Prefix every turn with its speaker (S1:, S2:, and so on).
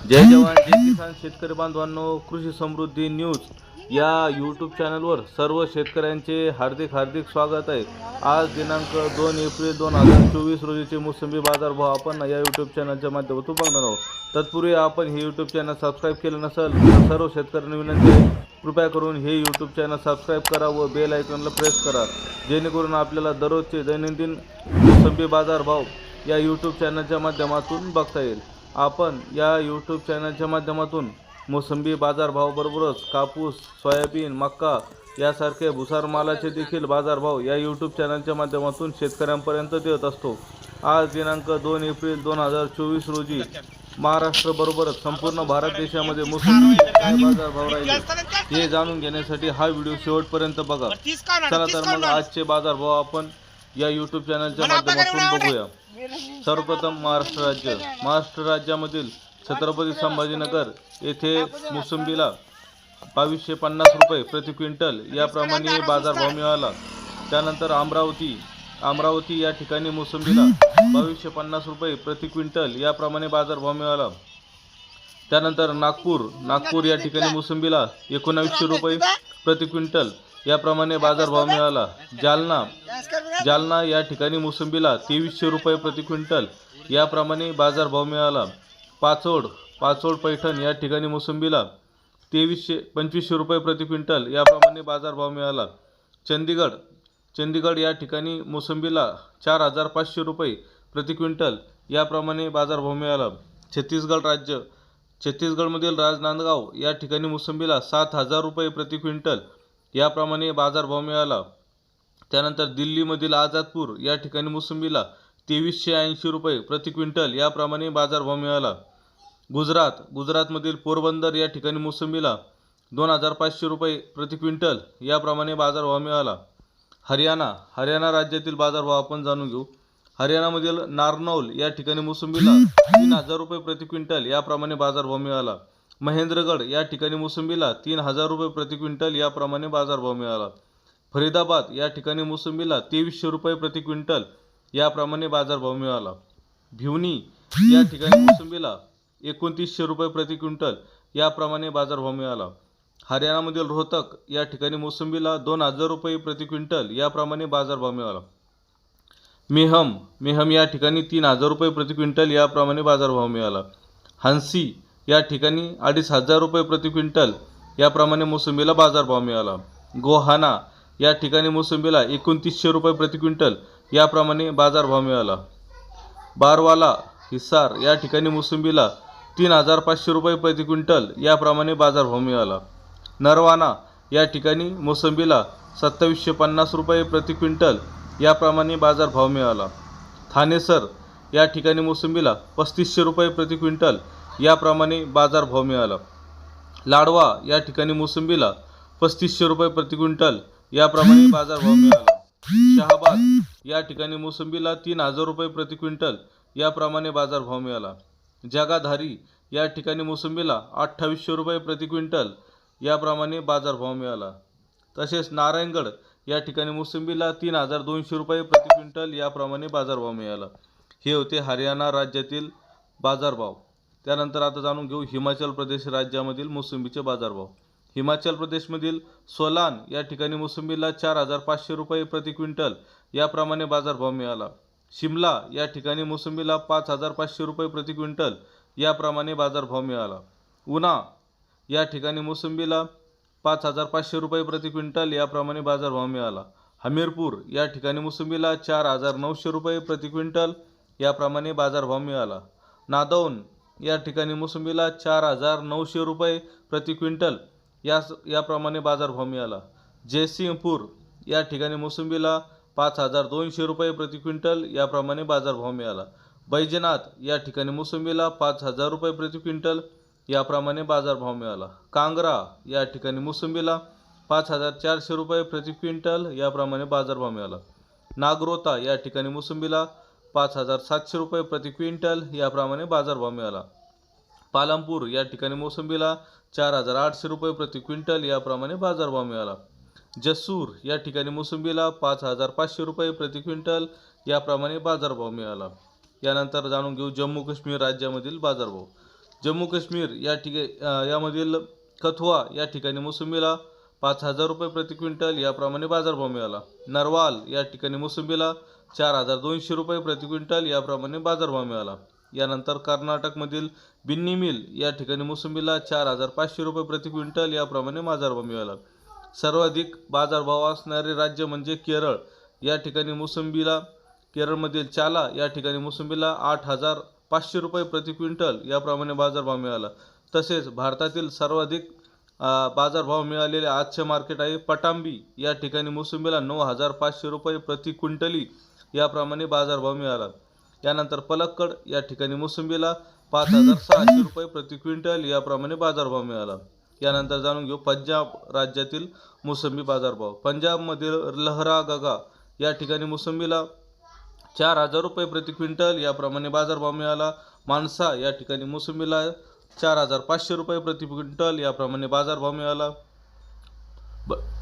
S1: जय जवान जय किसान. शेतकरी बांधवांनो कृषी समृद्धी न्यूज या यूट्यूब चॅनलवर सर्व शेतकऱ्यांचे हार्दिक हार्दिक स्वागत आहे. आज दिनांक दोन एप्रिल दोन हजार चोवीस रोजीचे मोसंबी बाजारभाव आपण या यूट्यूब चॅनलच्या माध्यमातून बघणार आहोत. तत्पूर्वी आपण हे यूट्यूब चॅनल सबस्क्राईब केलं नसेल तर सर्व शेतकऱ्यांना विनंती आहे कृपया करून हे यूट्यूब चॅनल सबस्क्राईब करा व बेल आयकॉनला प्रेस करा. जेणेकरून आपल्याला दररोजचे दैनंदिन मोसंबी बाजारभाव या यूट्यूब चॅनलच्या माध्यमातून बघता येईल. आपण या यूट्यूब चॅनलच्या माध्यमातून मोसंबी बाजारभावाबरोबरच कापूस सोयाबीन मक्का यासारखे भुसार मालाचे देखील बाजारभाव या यूट्यूब चॅनलच्या माध्यमातून शेतकऱ्यांपर्यंत देत असतो. आज दिनांक दोन एप्रिल दोन हजार चोवीस रोजी महाराष्ट्राबरोबरच संपूर्ण भारत देशामध्ये मोसंबीचे काय बाजारभाव राहिले हे जाणून घेण्यासाठी हा व्हिडिओ शेवटपर्यंत बघा. चला तर मग आजचे बाजारभाव आपण या यूट्यूब चॅनलच्या माध्यमातून बघूया. सर्वप्रथम महाराष्ट्र राज्य. महाराष्ट्र राज्यामधील छत्रपती संभाजीनगर येथे मोसंबीला बावीसशे पन्नास रुपये प्रति क्विंटल याप्रमाणे बाजारभाव मिळाला. त्यानंतर अमरावती अमरावती या ठिकाणी मोसंबीला बावीसशे पन्नास रुपये प्रति क्विंटल याप्रमाणे बाजारभाव मिळाला. त्यानंतर नागपूर नागपूर या ठिकाणी मोसंबीला एकोणावीसशे रुपये प्रति क्विंटल याप्रमाणे बाजारभाव मिळाला. जालना. जालना या ठिकाणी मोसंबीला तेवीसशे रुपये प्रति क्विंटल. याप्रमाणे बाजारभाव मिळाला. पाचोड पाचोड पैठण या ठिकाणी मोसंबीला तेवीसशे पंचवीसशे रुपये प्रति क्विंटल. याप्रमाणे बाजारभाव मिळाला. चंदीगड चंदीगड या ठिकाणी मोसंबीला चार हजार पाचशे रुपये प्रति क्विंटल. याप्रमाणे बाजारभाव मिळाला. छत्तीसगड राज्य छत्तीसगडमधील राजनांदगाव या ठिकाणी मोसंबीला सात हजार रुपये प्रति क्विंटल. याप्रमाणे बाजारभाव मिळाला. त्यानंतर दिल्लीमधील आझादपूर या ठिकाणी मोसंबीला तेवीसशे ऐंशी रुपये प्रति क्विंटल याप्रमाणे बाजारभाव मिळाला. गुजरात गुजरातमधील पोरबंदर या ठिकाणी मोसंबीला दोन हजार पाचशे रुपये प्रति क्विंटल याप्रमाणे बाजारभाव मिळाला. हरियाणा हरियाणा राज्यातील बाजारभाव आपण जाणून घेऊ. हरियाणामधील नारनौल या ठिकाणी मोसंबीला तीन हजार रुपये प्रति क्विंटल याप्रमाणे बाजारभाव मिळाला. महेंद्रगड या ठिकाणी मोसंबीला तीन हजार रुपये प्रति क्विंटल याप्रमाणे बाजारभाव मिळाला. फरीदाबाद या ठिकाणी मोसंबीला तेवीसशे रुपये प्रति क्विंटल याप्रमाणे बाजारभाव मिळाला. भिवनी या ठिकाणी मोसंबीला एकोणतीसशे रुपये प्रति क्विंटल याप्रमाणे बाजारभाव मिळाला. हरियाणामधील रोहतक या ठिकाणी मोसंबीला दोन हजार रुपये प्रति क्विंटल याप्रमाणे बाजारभाव मिळाला. मेहम मेहम या ठिकाणी तीन हजार रुपये प्रति क्विंटल याप्रमाणे बाजारभाव मिळाला. हंसी या ठिकाणी अडीच हजार रुपये प्रति क्विंटल याप्रमाणे मोसंबीला बाजारभाव मिळाला. गोहाना या ठिकाणी मोसंबीला एकोणतीसशे रुपये प्रति क्विंटल याप्रमाणे बाजारभाव मिळाला. बारवाला हिसार या ठिकाणी मोसंबीला तीन हजार पाचशे रुपये प्रति क्विंटल याप्रमाणे बाजारभाव मिळाला. नरवाना या ठिकाणी मोसंबीला सत्तावीसशे पन्नास रुपये प्रति क्विंटल याप्रमाणे बाजारभाव मिळाला. थानेसर या ठिकाणी मोसंबीला पस्तीसशे रुपये प्रति क्विंटल याप्रमाणे बाजारभाव मिळाला. लाडवा या ठिकाणी मोसंबीला पस्तीसशे रुपये प्रति क्विंटल याप्रमाणे बाजारभाव मिळाला. शहाबाद या ठिकाणी मोसंबीला तीन हजार रुपये प्रति क्विंटल याप्रमाणे बाजारभाव मिळाला. जगाधारी या ठिकाणी मोसंबीला अठ्ठावीसशे रुपये प्रति क्विंटल याप्रमाणे बाजारभाव मिळाला. तसेच नारायणगड या ठिकाणी मोसंबीला तीन हजार दोनशे रुपये प्रति क्विंटल याप्रमाणे बाजारभाव मिळाला. हे होते हरियाणा राज्यातील बाजारभाव. त्यानंतर आता जाणून घेऊ हिमाचल प्रदेश राज्यामधील मोसंबीचे बाजारभाव. हिमाचल प्रदेशमधील सोलान या ठिकाणी मोसंबीला चार हजार पाचशे रुपये प्रति क्विंटल याप्रमाणे बाजारभाव मिळाला. शिमला या ठिकाणी मोसंबीला पाच हजार पाचशे रुपये प्रति क्विंटल याप्रमाणे बाजारभाव मिळाला. उना या ठिकाणी मोसंबीला पाच हजार पाचशे रुपये प्रति क्विंटल याप्रमाणे बाजारभाव मिळाला. हमीरपूर या ठिकाणी मोसंबीला चार हजार नऊशे रुपये प्रति क्विंटल याप्रमाणे बाजारभाव मिळाला. नादौन या ठिकाणी मोसंबीला चार हजार नऊशे रुपये प्रति क्विंटल. यास याप्रमाणे बाजारभाव मिळाला. जयसिंगपूर या ठिकाणी मोसंबीला पाच हजार दोनशे रुपये प्रति क्विंटल याप्रमाणे बाजारभाव मिळाला. बैजनाथ या ठिकाणी मोसंबीला पाच हजार रुपये प्रति क्विंटल याप्रमाणे बाजारभाव मिळाला. कांगरा या ठिकाणी मोसंबीला पाच हजार चारशे रुपये प्रति क्विंटल याप्रमाणे बाजारभाव मिळाला. नागरोता या ठिकाणी मोसंबीला पाच हजार सातशे रुपये प्रति क्विंटल याप्रमाणे बाजारभाव मिळाला. पालमपूर या ठिकाणी मोसंबीला चार हजार आठशे रुपये प्रति क्विंटल याप्रमाणे बाजारभाव मिळाला. जसूर या ठिकाणी मोसंबीला पाच हजार पाचशे रुपये प्रति क्विंटल याप्रमाणे बाजारभाव मिळाला. यानंतर जाणून घेऊ जम्मू काश्मीर राज्यामधील बाजारभाव. जम्मू काश्मीर या ठिका यामधील कथुआ या ठिकाणी मोसंबीला पाच हजार रुपये प्रति क्विंटल याप्रमाणे बाजारभाव मिळाला. नरवाल या ठिकाणी मोसंबीला चार हजार दोनशे रुपये प्रति क्विंटल याप्रमाणे बाजारभाव मिळाला. यानंतर कर्नाटकमधील बिन्नी मिल या ठिकाणी मोसंबीला चार हजार पाचशे रुपये प्रति क्विंटल याप्रमाणे बाजारभाव मिळाला. सर्वाधिक बाजारभाव असणारे राज्य म्हणजे केरळ. या ठिकाणी मोसंबीला केरळमधील चाला या ठिकाणी मोसंबीला आठ हजार पाचशे रुपये प्रति क्विंटल याप्रमाणे बाजारभाव मिळाला. तसेच भारतातील सर्वाधिक बाजारभाव मिळालेले आजचे मार्केट आहे पटांबी. या ठिकाणी मोसंबीला नऊ हजार पाचशे रुपये प्रति क्विंटली याप्रमाणे बाजारभाव मिळाला. यानंतर पलक्कड या ठिकाणी मोसंबीला पाच हजार सहाशे रुपये प्रति क्विंटल याप्रमाणे बाजारभाव मिळाला. यानंतर जाणून घेऊ पंजाब राज्यातील मोसंबी बाजारभाव. पंजाबमधील लहरा गगा या ठिकाणी मोसंबीला चार हजार रुपये प्रति क्विंटल याप्रमाणे बाजारभाव मिळाला. मानसा या ठिकाणी मोसंबीला चार हजार पाचशे रुपये प्रति क्विंटल याप्रमाणे बाजारभाव मिळाला. ब